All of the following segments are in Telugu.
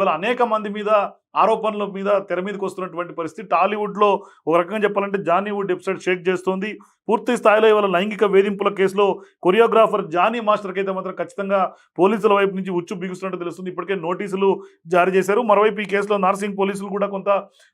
ఇవాళ అనేక మంది మీద ఆరోపణల మీద తెర మీదకి వస్తున్నటువంటి పరిస్థితి. టాలీవుడ్లో ఒక రకంగా చెప్పాలంటే జానీవుడ్ వెబ్సైట్ షేక్ చేస్తోంది. పూర్తి స్థాయిలో ఇవాళ లైంగిక వేధింపుల కేసులో కొరియోగ్రాఫర్ జానీ మాస్టర్కి అయితే మాత్రం ఖచ్చితంగా పోలీసుల వైపు నుంచి ఉచ్చు బిగుస్తున్నట్టు తెలుస్తుంది. ఇప్పటికే నోటీసులు జారీ చేశారు. మరోవైపు ఈ కేసులో నార్సింగ్ పోలీసులు కూడా కొంత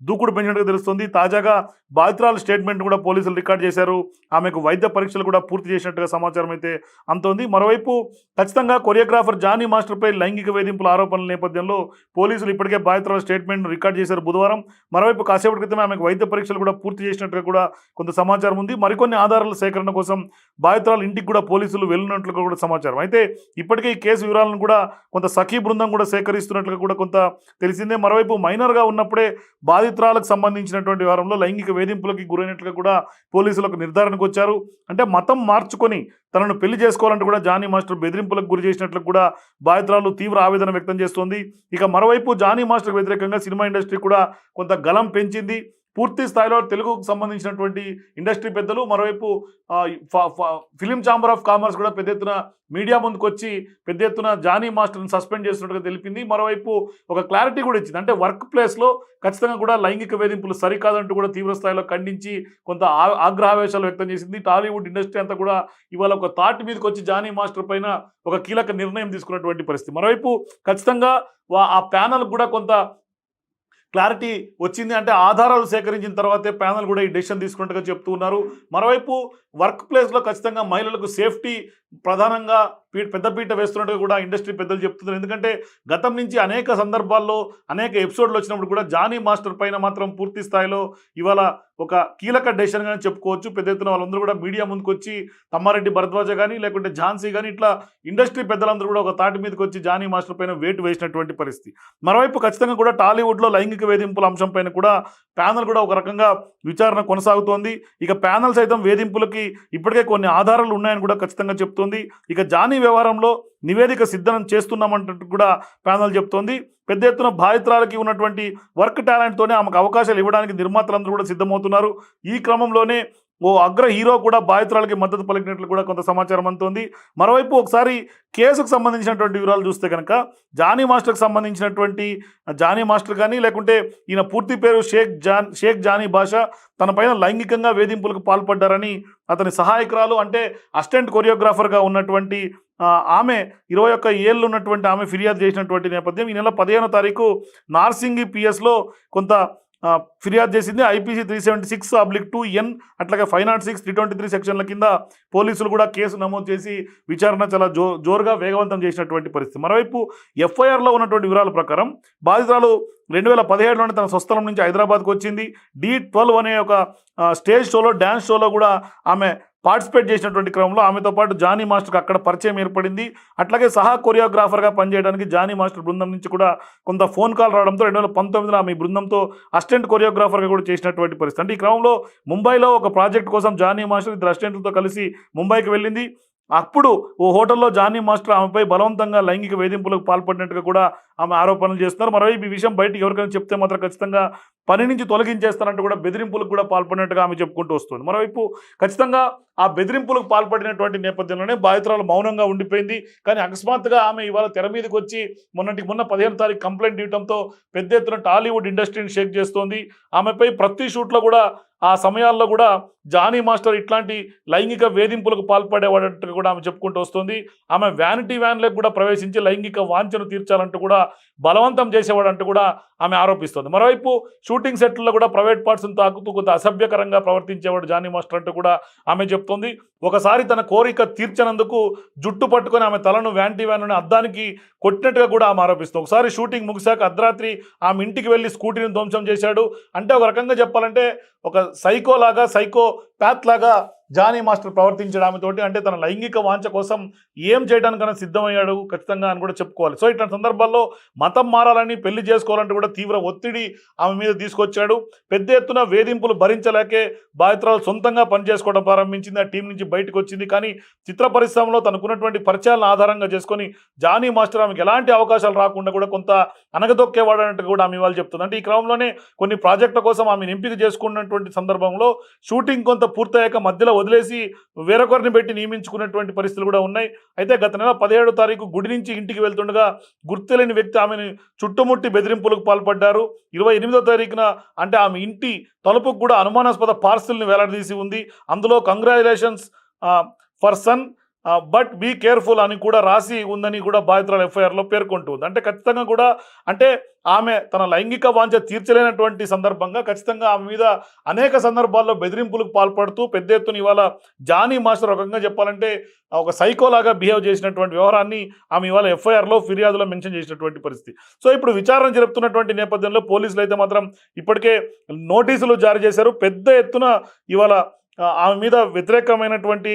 దూకుడు పెంచినట్టుగా తెలుస్తుంది. తాజాగా బాధితురాల స్టేట్మెంట్ కూడా పోలీసులు రికార్డ్ చేశారు. ఆమెకు వైద్య పరీక్షలు కూడా పూర్తి చేసినట్టుగా సమాచారం అయితే అంతోంది. మరోవైపు ఖచ్చితంగా కొరియోగ్రాఫర్ జానీ మాస్టర్పై లైంగిక వేధింపుల ఆరోపణల నేపథ్యంలో పోలీసులు ఇప్పటికే బాధితురాల స్టేట్మెంట్ రికార్డ్ చేశారు బుధవారం. మరోవైపు కాసేపటి క్రితమే ఆమెకు వైద్య పరీక్షలు కూడా పూర్తి చేసినట్టుగా కూడా కొంత సమాచారం ఉంది. మరికొన్ని ఆధారాల సేకరణ కోసం బాధితురాలు ఇంటికి కూడా పోలీసులు వెళ్ళినట్లుగా కూడా సమాచారం. అయితే ఇప్పటికే ఈ కేసు వివరాలను కూడా కొంత సఖీ బృందం కూడా సేకరిస్తున్నట్లుగా కూడా కొంత తెలిసిందే. మరోవైపు మైనర్గా ఉన్నప్పుడే బాధితురాలకు సంబంధించినటువంటి వ్యవహారంలో లైంగిక వేధింపులకి గురైనట్లుగా కూడా పోలీసులకు నిర్ధారణకు వచ్చారు. అంటే మతం మార్చుకొని తనను పెళ్ళి చేసుకోవాలంటే కూడా జానీ మాస్టర్ బెదిరింపులకు గురి చేసినట్లు కూడా బాధితురాలు తీవ్ర ఆవేదన వ్యక్తం చేస్తోంది. ఇక మరోవైపు జానీ మాస్టర్ వ్యతిరేకంగా సినిమా ఇండస్ట్రీ కూడా కొంత గలం పెంచింది. పూర్తి స్థాయిలో తెలుగుకు సంబంధించినటువంటి ఇండస్ట్రీ పెద్దలు మరోవైపు ఫ- ఫ- ఫిలిం ఛాంబర్ ఆఫ్ కామర్స్ కూడా పెద్ద ఎత్తున మీడియా ముందుకు వచ్చి పెద్ద ఎత్తున జానీ మాస్టర్ని సస్పెండ్ చేస్తున్నట్టుగా తెలిపింది. మరోవైపు ఒక క్లారిటీ కూడా ఇచ్చింది. అంటే వర్క్ ప్లేస్లో ఖచ్చితంగా కూడా లైంగిక వేధింపులు సరికాదంటూ కూడా తీవ్ర స్థాయిలో ఖండించి కొంత ఆ- ఆగ్రహావేశాలు వ్యక్తం చేసింది. టాలీవుడ్ ఇండస్ట్రీ అంతా కూడా ఇవాళ ఒక తాటి మీదకి వచ్చి జానీ మాస్టర్ పైన ఒక కీలక నిర్ణయం తీసుకున్నటువంటి పరిస్థితి. మరోవైపు ఖచ్చితంగా వా- ఆ ప్యానల్ కూడా కొంత క్లారిటీ వచ్చింది అంటే ఆధారాలు సేకరించిన తర్వాతే ప్యానల్ కూడా ఈ డెసిషన్ తీసుకున్నట్టుగా చెప్తూ ఉన్నారు. మరోవైపు వర్క్ ప్లేస్లో ఖచ్చితంగా మహిళలకు సేఫ్టీ ప్రధానంగా పీ పెద్దపీట వేస్తున్నట్టుగా కూడా ఇండస్ట్రీ పెద్దలు చెప్తున్నారు. ఎందుకంటే గతం నుంచి అనేక సందర్భాల్లో అనేక ఎపిసోడ్లు వచ్చినప్పుడు కూడా జానీ మాస్టర్ పైన మాత్రం పూర్తి స్థాయిలో ఇవాళ ఒక కీలక డెసిషన్గానే చెప్పుకోవచ్చు. పెద్ద ఎత్తున వాళ్ళందరూ కూడా మీడియా ముందుకు వచ్చి తమ్మారెడ్డి భరద్వాజ కానీ లేకుంటే ఝాన్సీ కానీ ఇట్లా ఇండస్ట్రీ పెద్దలందరూ కూడా ఒక తాటి మీదకి వచ్చి జానీ మాస్టర్ పైన వేటు వేసినటువంటి పరిస్థితి. మరోవైపు ఖచ్చితంగా కూడా టాలీవుడ్లో లైంగిక వేధింపుల అంశం పైన కూడా ప్యానల్ కూడా ఒక రకంగా విచారణ కొనసాగుతోంది. ఇక ప్యానల్ సైతం వేధింపులకి ఇప్పటికే కొన్ని ఆధారాలు ఉన్నాయని కూడా ఖచ్చితంగా చెప్తోంది. ఇక జానీ వ్యవహారంలో నివేదిక సిద్ధం చేస్తున్నామంటూ కూడా ప్యానల్ చెప్తోంది. పెద్ద ఎత్తున బాధితురాలకి ఉన్నటువంటి వర్క్ టాలెంట్తోనే ఆమెకు అవకాశాలు ఇవ్వడానికి నిర్మాతలందరూ కూడా సిద్ధమవుతున్నారు. ఈ క్రమంలోనే ఓ అగ్ర హీరో కూడా బాధితురాలకి మద్దతు పలికినట్లు కూడా కొంత సమాచారం అందుతోంది. మరోవైపు ఒకసారి కేసుకు సంబంధించినటువంటి వివరాలు చూస్తే కనుక జానీ మాస్టర్కి సంబంధించినటువంటి జానీ మాస్టర్ కానీ లేకుంటే ఈయన పూర్తి పేరు షేక్ జాన్ షేక్ జానీ భాష తన పైన లైంగికంగా వేధింపులకు పాల్పడ్డారని అతని సహాయకురాలు అంటే అసిస్టెంట్ కొరియోగ్రాఫర్గా ఉన్నటువంటి ఆమె ఇరవై ఒక్క ఏళ్ళు ఉన్నటువంటి ఆమె ఫిర్యాదు చేసినటువంటి నేపథ్యం ఈ నెల పదిహేనో తారీఖు నార్సింగి పిఎస్లో కొంత ఫిర్యాదు చేసింది. IPC three seventy six oblique two N అట్లాగే five nought six three twenty three సెక్షన్ల కింద పోలీసులు కూడా కేసు నమోదు చేసి విచారణ చాలా జో జోరుగా వేగవంతం చేసినటువంటి పరిస్థితి. మరోవైపు ఎఫ్ఐఆర్లో ఉన్నటువంటి వివరాల ప్రకారం బాధితురాలు రెండు వేల పదిహేడులోనే తన స్వస్థలం నుంచి హైదరాబాద్కు వచ్చింది. డి ట్వెల్వ్ అనే ఒక స్టేజ్ షోలో డ్యాన్స్ షోలో కూడా ఆమె పార్టిసిపేట్ చేసినటువంటి క్రమంలో ఆమెతో పాటు జానీ మాస్టర్కి అక్కడ పరిచయం ఏర్పడింది. అట్లాగే సహా కొరియోగ్రాఫర్గా పనిచేయడానికి జానీ మాస్టర్ బృందం నుంచి కూడా కొంత ఫోన్ కాల్ రావడంతో రెండు వేల పంతొమ్మిదిలో ఆమె బృందంతో అసిస్టెంట్ కొరియోగ్రాఫర్గా కూడా చేసినటువంటి పరిస్థితి. అంటే ఈ క్రమంలో ముంబైలో ఒక ప్రాజెక్ట్ కోసం జానీ మాస్టర్ ఇద్దరు అసిస్టెంట్లతో కలిసి ముంబైకి వెళ్ళింది. అప్పుడు ఓ హోటల్లో జానీ మాస్టర్ ఆమెపై బలవంతంగా లైంగిక వేధింపులకు పాల్పడినట్టుగా కూడా ఆమె ఆరోపణలు చేస్తున్నారు. మరోవైపు ఈ విషయం బయటికి ఎవరికైనా చెప్తే మాత్రం ఖచ్చితంగా పని నుంచి తొలగించేస్తానంటూ కూడా బెదిరింపులకు కూడా పాల్పడినట్టుగా ఆమె చెప్పుకుంటూ వస్తుంది. మరోవైపు ఖచ్చితంగా ఆ బెదిరింపులకు పాల్పడినటువంటి నేపథ్యంలోనే బాధితురాలు మౌనంగా ఉండిపోయింది. కానీ అకస్మాత్తుగా ఆమె ఇవాళ తెర మీదకి వచ్చి మొన్నటికి మొన్న పదిహేను తారీఖు కంప్లైంట్ ఇవ్వడంతో పెద్ద ఎత్తున టాలీవుడ్ ఇండస్ట్రీని షేక్ చేస్తోంది. ఆమెపై ప్రతి షూట్లో కూడా ఆ సమయాల్లో కూడా జానీ మాస్టర్ ఇట్లాంటి లైంగిక వేధింపులకు పాల్పడేవాడంటూ కూడా ఆమె చెప్పుకుంటూ వస్తుంది. ఆమె వ్యానిటీ వ్యాన్లకు కూడా ప్రవేశించి లైంగిక వాంఛను తీర్చాలంటూ కూడా బలవంతం చేసేవాడంటూ కూడా ఆమె ఆరోపిస్తుంది. మరోవైపు షూటింగ్ షూటింగ్ సెట్లలో కూడా ప్రైవేట్ పార్ట్స్ని తాకుతూ కొంత అసభ్యకరంగా ప్రవర్తించేవాడు జానీ మాస్టర్ అంటూ కూడా ఆమె చెప్తోంది. ఒకసారి తన కోరిక తీర్చనందుకు జుట్టు పట్టుకొని ఆమె తలను వ్యాంటీ వ్యాన్ అద్దానికి కొట్టినట్టుగా కూడా ఆమె ఆరోపిస్తుంది. ఒకసారి షూటింగ్ ముగిశాక అర్ధరాత్రి ఆమె ఇంటికి వెళ్ళి స్కూటీని ధ్వంసం చేశాడు. అంటే ఒక రకంగా చెప్పాలంటే ఒక సైకోలాగా సైకో ప్యాత్ లాగా జానీ మాస్టర్ ప్రవర్తించడం అంటే తన లైంగిక వాంఛ కోసం ఏం చేయడానికైనా సిద్ధమయ్యాడు ఖచ్చితంగా అని కూడా చెప్పుకోవాలి. సో ఇట్లాంటి సందర్భాల్లో మతం మారాలని పెళ్ళి చేసుకోవాలంటే కూడా తీవ్ర ఒత్తిడి ఆమె మీద తీసుకొచ్చాడు. పెద్ద ఎత్తున వేధింపులు భరించలేకే బాధితురాలు సొంతంగా పనిచేసుకోవడం ప్రారంభించింది. ఆ టీం నుంచి బయటకు వచ్చింది. కానీ చిత్ర పరిశ్రమలో తనకున్నటువంటి పరిచయాలను ఆధారంగా చేసుకొని జానీ మాస్టర్ ఆమెకు ఎలాంటి అవకాశాలు రాకుండా కూడా కొంత అనగదొక్కేవాడన్నట్టు కూడా ఆమె ఇవాళ చెప్తుంది. అంటే ఈ క్రమంలోనే కొన్ని ప్రాజెక్టుల కోసం ఆమెను ఎంపిక చేసుకున్నటువంటి సందర్భంలో షూటింగ్ కొంత పూర్తయ్యాక మధ్యలో వదిలేసి వేరొకరిని పెట్టి నియమించుకున్నటువంటి పరిస్థితులు కూడా ఉన్నాయి. అయితే గత నెల పదిహేడో తారీఖు గుడి నుంచి ఇంటికి వెళ్తుండగా గుర్తులేని వ్యక్తి ఆమెను చుట్టుముట్టి బెదిరింపులకు పాల్పడ్డారు. ఇరవై ఎనిమిదో తారీఖున అంటే ఆమె ఇంటి తలుపుకు కూడా అనుమానాస్పద పార్సిల్ని వేలాడదీసి ఉంది. అందులో congratulations for son but be careful అని కూడా రాసి ఉందని కూడా బాధితురాలు ఎఫ్ఐఆర్లో పేర్కొంటుంది అంటే ఖచ్చితంగా కూడా అంటే ఆమె తన లైంగిక వాంఛ తీర్చలేనటువంటి సందర్భంగా ఖచ్చితంగా ఆమె మీద అనేక సందర్భాల్లో బెదిరింపులకు పాల్పడుతూ పెద్ద ఎత్తున ఇవాళ జానీ మాస్టర్ ఒక రకంగా చెప్పాలంటే ఒక సైకోలాగా బిహేవ్ చేసినటువంటి వ్యవహారాన్ని ఆమె ఇవాళ ఎఫ్ఐఆర్లో ఫిర్యాదులో మెన్షన్ చేసినటువంటి పరిస్థితి. సో ఇప్పుడు విచారణ జరుపుతున్నటువంటి నేపథ్యంలో పోలీసులు అయితే మాత్రం ఇప్పటికే నోటీసులు జారీ చేశారు. పెద్ద ఎత్తున ఇవాళ ఆమె మీద వ్యతిరేకమైనటువంటి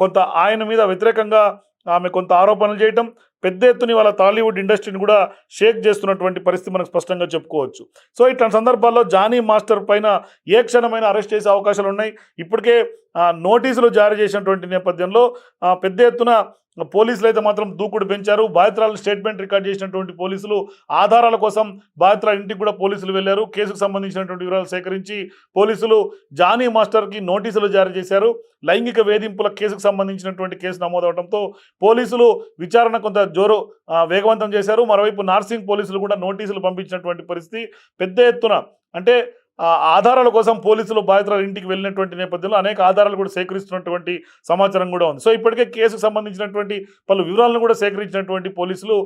కొంత ఆయన మీద వ్యతిరేకంగా ఆమె కొంత ఆరోపణలు చేయటం పెద్ద ఎత్తున వాళ్ళ టాలీవుడ్ ఇండస్ట్రీని కూడా షేక్ చేస్తున్నటువంటి పరిస్థితి మనకు స్పష్టంగా చెప్పుకోవచ్చు. సో ఇట్లాంటి సందర్భాల్లో జానీ మాస్టర్ పైన ఏ క్షణమైన అరెస్ట్ చేసే అవకాశాలు ఉన్నాయి ఇప్పటికే నోటీసులు జారీ చేసినటువంటి నేపథ్యంలో పెద్ద ఎత్తున పోలీసులు అయితే మాత్రం దూకుడు పెంచారు. బాధితురాలు స్టేట్మెంట్ రికార్డ్ చేసినటువంటి పోలీసులు ఆధారాల కోసం బాధితురాల ఇంటికి కూడా పోలీసులు వెళ్ళారు. కేసుకు సంబంధించినటువంటి వివరాలు సేకరించి పోలీసులు జానీ మాస్టర్కి నోటీసులు జారీ చేశారు. లైంగిక వేధింపుల కేసుకు సంబంధించినటువంటి కేసు నమోదవడంతో పోలీసులు విచారణ కొంత జోరు వేగవంతం చేశారు. మరోవైపు నార్సింగ్ పోలీసులు కూడా నోటీసులు పంపించినటువంటి పరిస్థితి పెద్ద ఎత్తున అంటే ఆధారాల కోసం పోలీసులు బాధితుల ఇంటికి వెళ్ళినటువంటి నేపథ్యంలో అనేక ఆధారాలు కూడా సేకరిస్తున్నటువంటి సమాచారం కూడా ఉంది. సో ఇప్పటికే కేసుకు సంబంధించినటువంటి పలు వివరాలను కూడా సేకరించినటువంటి పోలీసులు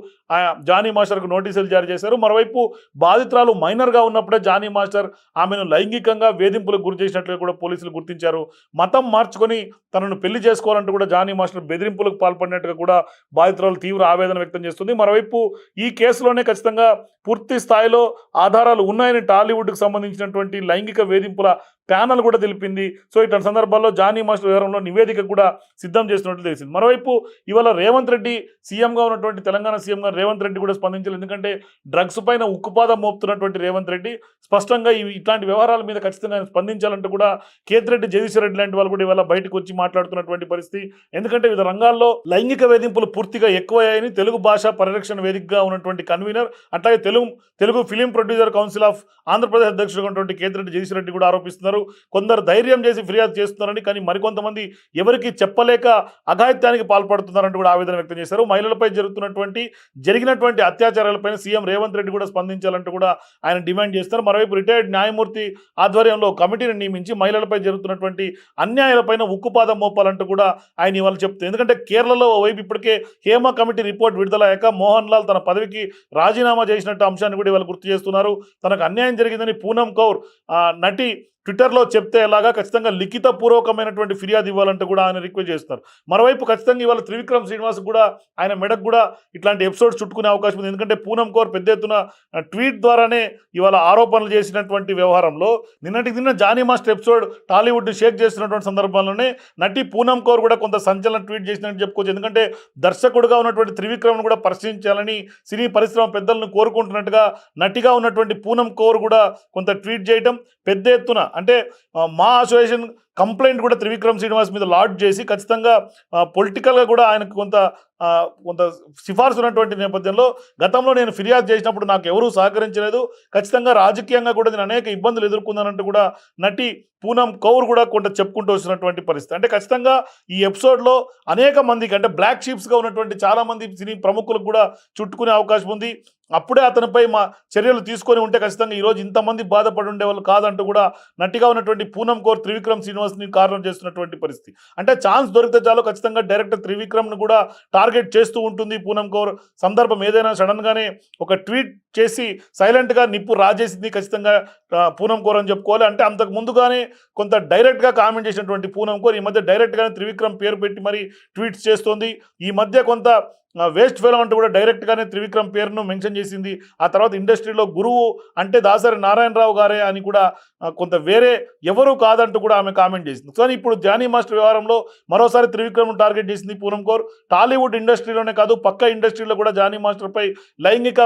జానీ మాస్టర్కు నోటీసులు జారీ చేశారు. మరోవైపు బాధితురాలు మైనర్గా ఉన్నప్పుడే జానీ మాస్టర్ ఆమెను లైంగికంగా వేధింపులకు గురి చేసినట్లుగా కూడా పోలీసులు గుర్తించారు. మతం మార్చుకొని తనను పెళ్ళి చేసుకోవాలంటూ కూడా జానీ మాస్టర్ బెదిరింపులకు పాల్పడినట్టుగా కూడా బాధితురాలు తీవ్ర ఆవేదన వ్యక్తం చేస్తుంది. మరోవైపు ఈ కేసులోనే ఖచ్చితంగా పూర్తి స్థాయిలో ఆధారాలు ఉన్నాయని టాలీవుడ్కి సంబంధించినటువంటి లైంగిక వేధింపుల ప్యానల్ కూడా తెలిపింది. సో ఇట్లాంటి సందర్భాల్లో జానీ మాస్టర్ వివరంలో నివేదిక కూడా సిద్ధం చేసినట్లు తెలిసింది. మరోవైపు ఇవాళ రేవంత్ రెడ్డి సీఎంగా ఉన్నటువంటి తెలంగాణ సీఎంగా రేవంత్ రెడ్డి కూడా స్పందించలేదు. ఎందుకంటే డ్రగ్స్ పైన ఉక్కుపాదం మోపుతున్నటువంటి రేవంత్ రెడ్డి స్పష్టంగా ఇవి ఇట్లాంటి వ్యవహారాల మీద ఖచ్చితంగా స్పందించాలంటూ కూడా కేతిరెడ్డి జగదీశ్వర్ రెడ్డి లాంటి వాళ్ళు కూడా ఇవాళ బయటకు వచ్చి మాట్లాడుతున్నటువంటి పరిస్థితి. ఎందుకంటే వివిధ రంగాల్లో లైంగిక వేధింపులు పూర్తిగా ఎక్కువయ్యాయని తెలుగు భాష పరిరక్షణ వేదికగా ఉన్నటువంటి కన్వీనర్ అట్లాగే Telugu Telugu film producer council of Andhra Pradesh అధ్యక్షుడు ఉన్నటువంటి కేంద్ర జగదీశ్వర్ రెడ్డి కూడా ఆరోపిస్తున్నారు. కొందరు ధైర్యం చేసి ఫిర్యాదు చేస్తున్నారని కానీ మరికొంతమంది ఎవరికి చెప్పలేక అఘాయిత్యానికి పాల్పడుతున్నారంటూ కూడా ఆవేదన వ్యక్తం చేశారు. మహిళలపై జరుగుతున్నటువంటి జరిగినటువంటి అత్యాచారాలపైన సీఎం రేవంత్ రెడ్డి కూడా స్పందించాలంటూ కూడా ఆయన డిమాండ్ చేస్తారు మరోవైపు రిటైర్డ్ న్యాయమూర్తి ఆధ్వర్యంలో కమిటీని నియమించి మహిళలపై జరుగుతున్నటువంటి అన్యాయాలపైన ఉక్కుపాదం మోపాలంటూ కూడా ఆయన ఇవాళ చెప్తుంది ఎందుకంటే కేరళలో ఓవైపు ఇప్పటికే హేమ కమిటీ రిపోర్ట్ విడుదలయ్యాక మోహన్ లాల్ తన పదవికి రాజీనామా చేసినట్టు అంశాన్ని కూడా ఇవాళ గుర్తు చేస్తున్నారు. తనకు అన్యాయం జరిగిందని పూనం కౌర్ నటి ట్విట్టర్లో చెప్తే ఎలాగా ఖచ్చితంగా లిఖిత పూర్వకమైనటువంటి ఫిర్యాదు ఇవ్వాలంటే కూడా ఆయన రిక్వెస్ట్ చేస్తున్నారు. మరోవైపు ఖచ్చితంగా ఇవాళ త్రివిక్రమ్ శ్రీనివాస్ కూడా ఆయన మెడకు కూడా ఇట్లాంటి ఎపిసోడ్స్ చుట్టుకునే అవకాశం ఉంది. ఎందుకంటే పూనం కోర్ పెద్ద ఎత్తున ట్వీట్ ద్వారానే ఇవాళ ఆరోపణలు చేసినటువంటి వ్యవహారంలో నిన్నటికి నిన్న జానీ మాస్టర్ ఎపిసోడ్ టాలీవుడ్ని షేక్ చేస్తున్నటువంటి సందర్భంలోనే నటి పూనం కౌర్ కూడా కొంత సంచలన ట్వీట్ చేసినట్టు చెప్పుకోవచ్చు. ఎందుకంటే దర్శకుడుగా ఉన్నటువంటి త్రివిక్రమ్ను కూడా పరిశీలించాలని సినీ పరిశ్రమ పెద్దలను కోరుకుంటున్నట్టుగా నటిగా ఉన్నటువంటి పూనం కౌర్ కూడా కొంత ట్వీట్ చేయటం పెద్ద ఎత్తున అంటే మా అసోసియేషన్ కంప్లైంట్ కూడా త్రివిక్రమ్ శ్రీనివాస్ మీద లాడ్ చేసి ఖచ్చితంగా పొలిటికల్గా కూడా ఆయనకు కొంత కొంత సిఫార్సు ఉన్నటువంటి నేపథ్యంలో గతంలో నేను ఫిర్యాదు చేసినప్పుడు నాకు ఎవరూ సహకరించలేదు. ఖచ్చితంగా రాజకీయంగా కూడా నేను అనేక ఇబ్బందులు ఎదుర్కొన్నానంటూ కూడా నటి పూనం కౌర్ కూడా కొంత చెప్పుకుంటూ వస్తున్నటువంటి పరిస్థితి. అంటే ఖచ్చితంగా ఈ ఎపిసోడ్లో అనేక మందికి అంటే బ్లాక్ షీప్స్గా ఉన్నటువంటి చాలామంది సినీ ప్రముఖులకు కూడా చుట్టుకునే అవకాశం ఉంది. అప్పుడే అతనిపై మా చర్యలు తీసుకొని ఉంటే ఖచ్చితంగా ఈరోజు ఇంతమంది బాధపడి ఉండేవాళ్ళు కాదంటూ కూడా నటిగా ఉన్నటువంటి పూనం కౌర్ త్రివిక్రమ్ శ్రీనివాస్ని కారణం చేస్తున్నటువంటి పరిస్థితి. అంటే ఛాన్స్ దొరికితే చాలు ఖచ్చితంగా డైరెక్టర్ త్రివిక్రమ్ను కూడా టార్గెట్ చేస్తూ ఉంటుంది పూనం కౌర్. సందర్భం ఏదైనా సడన్గానే ఒక ట్వీట్ చేసి సైలెంట్గా నిప్పు రాజేసింది ఖచ్చితంగా పూనం కౌర్ అని చెప్పుకోవాలి. అంటే అంతకు ముందుగానే కొంత డైరెక్ట్గా కామెంట్ చేసినటువంటి పూనం కౌర్ ఈ మధ్య డైరెక్ట్గానే త్రివిక్రమ్ పేరు పెట్టి మరి ట్వీట్స్ చేస్తోంది. ఈ మధ్య కొంత వేస్ట్ ఫెలో అంటూ కూడా డైరెక్ట్గానే త్రివిక్రమ్ పేరును మెన్షన్ చేసింది. ఆ తర్వాత ఇండస్ట్రీలో గురువు అంటే దాసరి నారాయణరావు గారే అని కూడా కొంత వేరే ఎవరు కాదంటూ కూడా ఆమె కామెంట్ చేసింది. కానీ ఇప్పుడు జానీ మాస్టర్ వ్యవహారంలో మరోసారి త్రివిక్రమ్ టార్గెట్ చేసింది పూనం కౌర్. టాలీవుడ్ ఇండస్ట్రీలోనే కాదు పక్క ఇండస్ట్రీలో కూడా జానీ మాస్టర్పై లైంగిక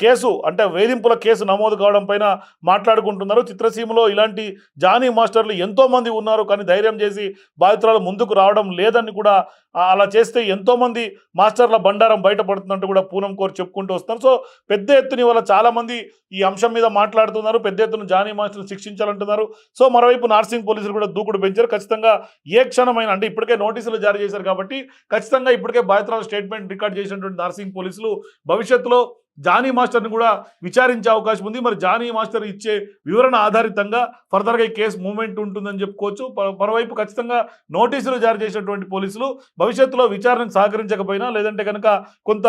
కేసు అంటే వేధింపుల కేసు నమోదు కావడం పైన మాట్లాడుకుంటున్నారు. చిత్రసీమలో ఇలాంటి జానీ మాస్టర్లు ఎంతోమంది ఉన్నారు కానీ ధైర్యం చేసి బాధితురాలు ముందుకు రావడం లేదని కూడా అలా చేస్తే ఎంతోమంది మాస్టర్ మాస్టర్లు బండారం బయటపడుతుందంటూ కూడా పూనం కోర్ చెప్పుకుంటూ వస్తున్నారు. సో పెద్ద ఎత్తున ఇవాళ చాలామంది ఈ అంశం మీద మాట్లాడుతున్నారు. పెద్ద ఎత్తున జానీ మాస్టర్ శిక్షించాలంటున్నారు. సో మరోవైపు నార్సింగ్ పోలీసులు కూడా దూకుడు పెంచారు. ఖచ్చితంగా ఏ క్షణమైన అంటే ఇప్పటికే నోటీసులు జారీ చేశారు కాబట్టి ఖచ్చితంగా ఇప్పటికే బాధితురాల స్టేట్మెంట్ రికార్డ్ చేసినటువంటి నార్సింగ్ పోలీసులు భవిష్యత్తులో జానీ మాస్టర్ని కూడా విచారించే అవకాశం ఉంది. మరి జానీ మాస్టర్ ఇచ్చే వివరణ ఆధారితంగా ఫర్దర్గా ఈ కేసు మూమెంట్ ఉంటుందని చెప్పుకోవచ్చు. మరోవైపు ఖచ్చితంగా నోటీసులు జారీ చేసినటువంటి పోలీసులు భవిష్యత్తులో విచారణకు సహకరించకపోయినా లేదంటే కనుక కొంత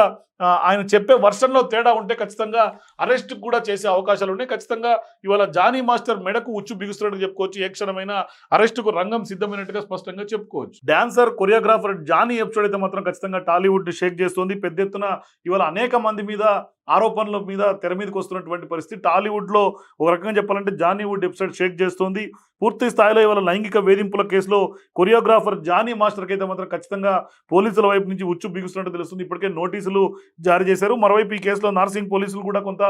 ఆయన చెప్పే వర్షన్లో తేడా ఉంటే ఖచ్చితంగా అరెస్ట్ కూడా చేసే అవకాశాలు ఉన్నాయి. ఖచ్చితంగా ఇవాళ జానీ మాస్టర్ మెడకు ఉచ్చు బిగుస్తున్నట్టు చెప్పుకోవచ్చు. ఏ క్షణమైన అరెస్టుకు రంగం సిద్ధమైనట్టుగా స్పష్టంగా చెప్పుకోవచ్చు. డాన్సర్ కొరియోగ్రాఫర్ జానీ ఎపిసోడ్ అయితే మాత్రం ఖచ్చితంగా టాలీవుడ్ షేక్ చేస్తుంది. పెద్ద ఎత్తున ఇవాళ అనేక మంది మీద ఆరోపణల మీద తెర మీదకి వస్తున్నటువంటి పరిస్థితి టాలీవుడ్లో ఒక రకంగా చెప్పాలంటే జానీవుడ్ ఎపిసోడ్ షేక్ చేస్తోంది. పూర్తి స్థాయిలో ఇవాళ లైంగిక వేధింపుల కేసులో కొరియోగ్రాఫర్ జానీ మాస్టర్కి అయితే మాత్రం ఖచ్చితంగా పోలీసుల వైపు నుంచి ఉచ్చు బిగుస్తున్నట్టు తెలుస్తుంది. ఇప్పటికే నోటీసులు జారీ చేశారు. మరోవైపు ఈ కేసులో నార్సింగ్ పోలీసులు కూడా కొంత